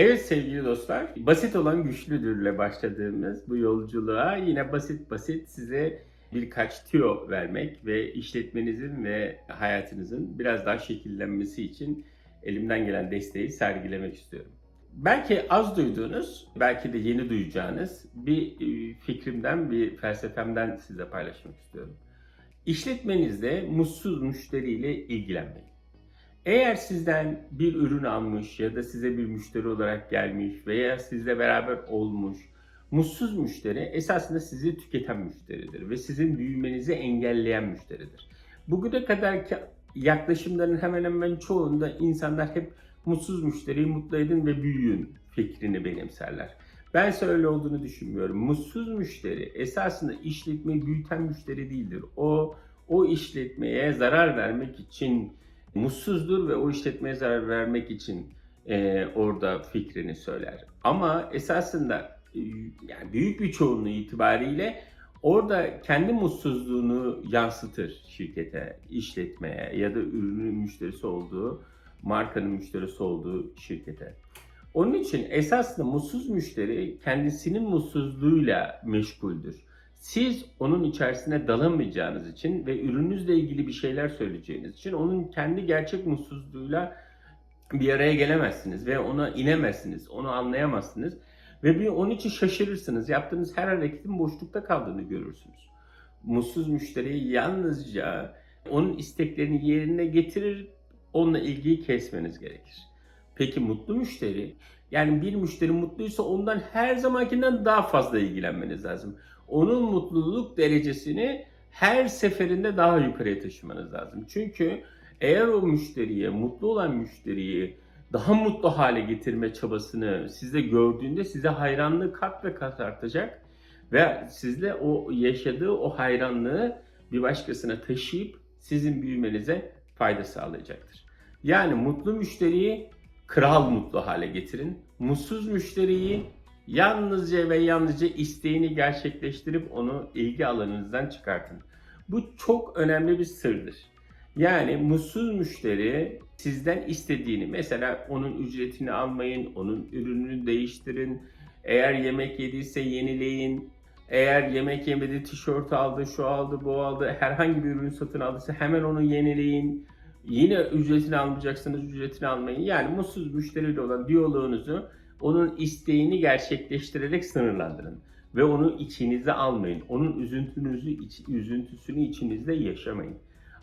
Evet sevgili dostlar, basit olan güçlüdürle başladığımız bu yolculuğa yine basit basit size birkaç tüyo vermek ve işletmenizin ve hayatınızın biraz daha şekillenmesi için elimden gelen desteği sergilemek istiyorum. Belki az duyduğunuz, belki de yeni duyacağınız bir e, fikrimden, bir felsefemden size paylaşmak istiyorum. İşletmenizde mutsuz müşteriyle ilgilenmeyin. Eğer sizden bir ürün almış ya da size bir müşteri olarak gelmiş veya sizle beraber olmuş mutsuz müşteri esasında sizi tüketen müşteridir ve sizin büyümenizi engelleyen müşteridir. Bugüne kadarki yaklaşımların hemen hemen çoğunda insanlar hep mutsuz müşteriyi mutlu edin ve büyüyün fikrini benimserler. Ben ise öyle olduğunu düşünmüyorum. Mutsuz müşteri esasında işletmeyi büyüten müşteri değildir. O o işletmeye zarar vermek için mutsuzdur ve o işletmeye zarar vermek için e, orada fikrini söyler. Ama esasında e, yani büyük bir çoğunluğu itibariyle orada kendi mutsuzluğunu yansıtır şirkete, işletmeye ya da ürünün müşterisi olduğu, markanın müşterisi olduğu şirkete. Onun için esasında mutsuz müşteri kendisinin mutsuzluğuyla meşguldür. Siz onun içerisine dalamayacağınız için ve ürününüzle ilgili bir şeyler söyleyeceğiniz için onun kendi gerçek mutsuzluğuyla bir araya gelemezsiniz ve ona inemezsiniz, onu anlayamazsınız ve bir onun için şaşırırsınız. Yaptığınız her hareketin boşlukta kaldığını görürsünüz. Mutsuz müşteriyi yalnızca onun isteklerini yerine getirir, onunla ilgiyi kesmeniz gerekir. Peki mutlu müşteri? Yani bir müşteri mutluysa ondan her zamankinden daha fazla ilgilenmeniz lazım. Onun mutluluk derecesini her seferinde daha yukarıya taşımanız lazım. Çünkü eğer o müşteriye, mutlu olan müşteriyi daha mutlu hale getirme çabasını sizde gördüğünde size hayranlığı kat ve kat artacak ve sizle o yaşadığı o hayranlığı bir başkasına taşıyıp sizin büyümenize fayda sağlayacaktır. Yani mutlu müşteriyi kral mutlu hale getirin. Mutsuz müşteriyi yalnızca ve yalnızca isteğini gerçekleştirip onu ilgi alanınızdan çıkartın. Bu çok önemli bir sırdır. Yani mutsuz müşteri sizden istediğini mesela onun ücretini almayın, onun ürününü değiştirin. Eğer yemek yediyse yenileyin. Eğer yemek yemedi, tişört aldı, şu aldı, bu aldı, herhangi bir ürün satın aldıysa hemen onu yenileyin. Yine ücretini almayacaksınız, ücretini almayın. Yani mutsuz müşteriyle olan diyaloğunuzu onun isteğini gerçekleştirerek sınırlandırın. Ve onu içinize almayın. Onun üzüntünüzü, iç- üzüntüsünü içinizde yaşamayın.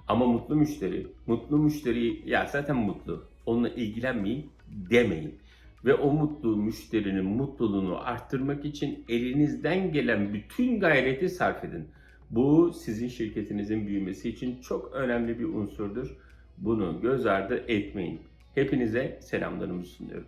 Ama mutlu müşteri, mutlu müşteri ya zaten mutlu, onunla ilgilenmeyin demeyin. Ve o mutlu müşterinin mutluluğunu arttırmak için elinizden gelen bütün gayreti sarf edin. Bu sizin şirketinizin büyümesi için çok önemli bir unsurdur. Bunu göz ardı etmeyin. Hepinize selamlarımı sunuyorum.